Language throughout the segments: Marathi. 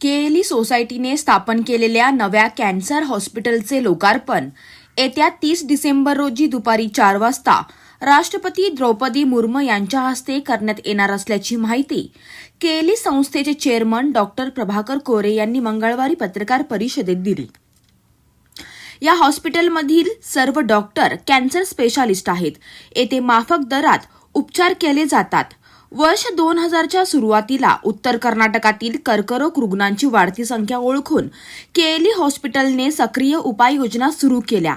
केएली सोसायटीने स्थापन केलेल्या नव्या कॅन्सर हॉस्पिटलचे लोकार्पण. येत्या तीस डिसेंबर रोजी दुपारी चार वाजता राष्ट्रपती द्रौपदी मुर्मू यांच्या हस्ते करण्यात येणार असल्याची माहिती केएली संस्थेचे चेअरमन डॉक्टर प्रभाकर कोरे यांनी मंगळवारी पत्रकार परिषदेत दिली. या हॉस्पिटलमधील सर्व डॉक्टर कॅन्सर स्पेशालिस्ट आहेत. येथे माफक दरात उपचार केले जातात. वर्ष दोन हजारच्या सुरुवातीला उत्तर कर्नाटकातील कर्करोग रुग्णांची वाढती संख्या ओळखून केएलई हॉस्पिटलने सक्रिय उपाययोजना सुरू केल्या.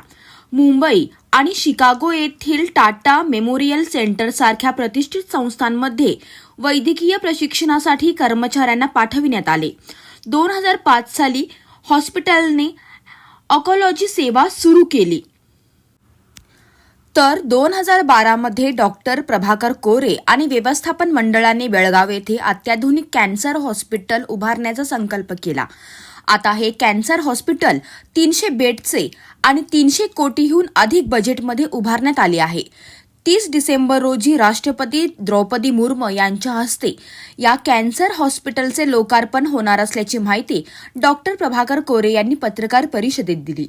मुंबई आणि शिकागो येथील टाटा मेमोरियल सेंटर सारख्या प्रतिष्ठित संस्थांमध्ये वैद्यकीय प्रशिक्षणासाठी कर्मचाऱ्यांना पाठविण्यात आले. दोन हजार पाच साली हॉस्पिटलने ऑकॉलॉजी सेवा सुरू केली. तर दोन हजार बारामध्ये डॉक्टर प्रभाकर कोरे आणि व्यवस्थापन मंडळाने बेळगाव येथे अत्याधुनिक कॅन्सर हॉस्पिटल उभारण्याचा संकल्प केला. आता हे कॅन्सर हॉस्पिटल तीनशे बेडचे आणि तीनशे कोटीहून अधिक बजेटमध्ये उभारण्यात आले आहे. तीस डिसेंबर रोजी राष्ट्रपती द्रौपदी मुर्मू यांच्या हस्ते या कॅन्सर हॉस्पिटलचे लोकार्पण होणार असल्याची माहिती डॉक्टर प्रभाकर कोरे यांनी पत्रकार परिषदेत दिली.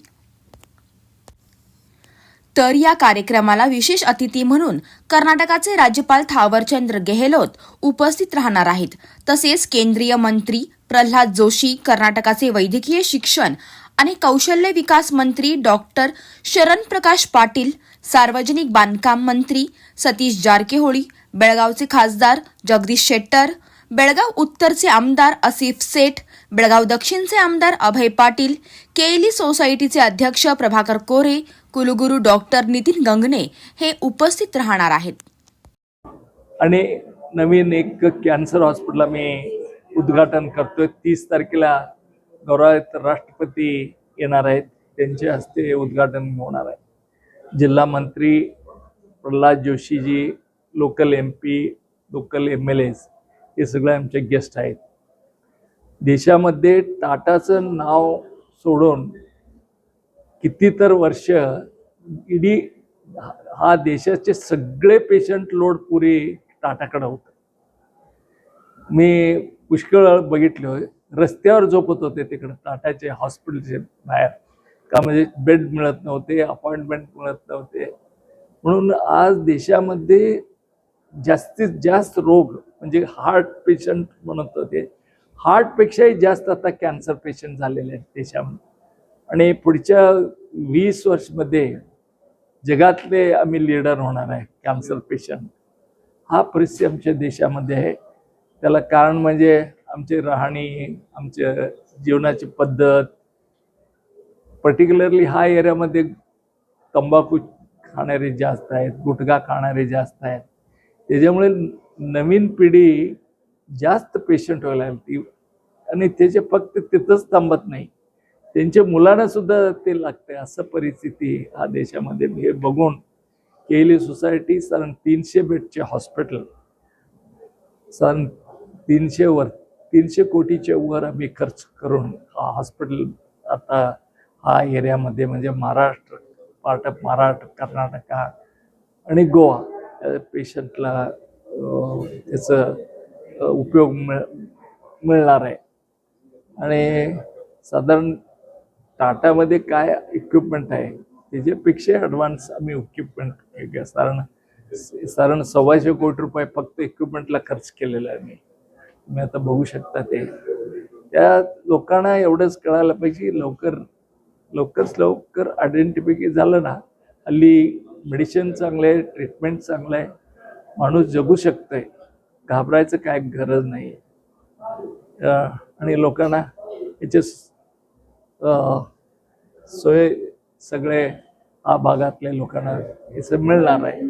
तर या कार्यक्रमाला विशेष अतिथी म्हणून कर्नाटकाचे राज्यपाल थावरचंद्र गेहलोत उपस्थित राहणार आहेत. तसेच केंद्रीय मंत्री प्रल्हाद जोशी कर्नाटकाचे वैद्यकीय शिक्षण आणि कौशल्य विकास मंत्री डॉक्टर शरण प्रकाश पाटील सार्वजनिक बांधकाम मंत्री सतीश जारकेहोळी बेळगावचे खासदार जगदीश शेट्टर बेळगाव उत्तरचे आमदार असिफ सेठ बेळगाव दक्षिणचे आमदार अभय पाटील केएलई सोसायटीचे अध्यक्ष प्रभाकर कोरे कुलगुरू डॉक्टर नितीन गंगणे हे उपस्थित राहणार आहेत. आणि नवीन एक कॅन्सर हॉस्पिटल आम्ही उद्घाटन करतोय. तीस तारखेला गौरवात राष्ट्रपती येणार आहेत. त्यांच्या हस्ते उद्घाटन होणार आहे. जिल्हा मंत्री Pralhad Joshiji local M P local M L S हे सगळे आमचे गेस्ट आहेत. देशामध्ये टाटाचं नाव सोडून किती तर वर्ष इडी हा देशाचे सगळे पेशंट लोड पुरे टाटाकडे होतं. मी पुष्कळ बघितले होय रस्त्यावर झोपत होते तिकडे टाटाचे हॉस्पिटलचे बाहेर. का म्हणजे बेड मिळत नव्हते अपॉइंटमेंट मिळत नव्हते. म्हणून आज देशामध्ये जास्तीत जास्त रोग म्हणजे हार्ट पेशंट म्हणत होते. हार्टपेक्षाही जास्त आता कॅन्सर पेशंट झालेले आहेत देशामध्ये. आणि पुढच्या वीस वर्षमध्ये जगातले आम्ही लीडर होणार आहे कॅन्सर पेशंट हा परिस्थिती आमच्या देशामध्ये आहे. त्याला कारण म्हणजे आमचे राहणी आमच्या जीवनाची पद्धत पर्टिक्युलरली हा एरियामध्ये तंबाखू खाणारे जास्त आहेत गुटखा खाणारे जास्त आहेत. त्याच्यामुळे नवीन पिढी जास्त पेशंट व्हायला लागली. आणि त्याचे फक्त तिथंच थांबत नाही. त्यांच्या मुलांना सुद्धा ते लागते. असं परिस्थिती हा देशामध्ये. हे बघून केली सोसायटी साधारण तीनशे बेडचे हॉस्पिटल साधारण तीनशे वर तीनशे कोटीच्या वर आम्ही खर्च करून हा हॉस्पिटल आता हा एरियामध्ये म्हणजे महाराष्ट्र पार्ट ऑफ महाराष्ट्र कर्नाटका आणि गोवा पेशंटला त्याचं उपयोग मिळ मिळणार आहे. आणि साधारण टाटामध्ये काय इक्विपमेंट आहे त्याच्यापेक्षा ॲडव्हान्स आम्ही इक्विपमेंट साधारण साधारण सव्वाशे कोटी रुपये फक्त इक्विपमेंटला खर्च केलेला आहे मी तुम्ही आता बघू शकता ते. त्या लोकांना एवढंच कळायला पाहिजे लवकर लवकरच लवकर आयडेंटिफिके झालं ना हल्ली मेडिसिन चांगलं आहे ट्रीटमेंट चांगलं आहे माणूस जगू शकतंय. घाबरायचं काय गरज नाही आणि लोकांना याचे सोय सगळे हा भागातल्या लोकांना याचं मिळणार आहे.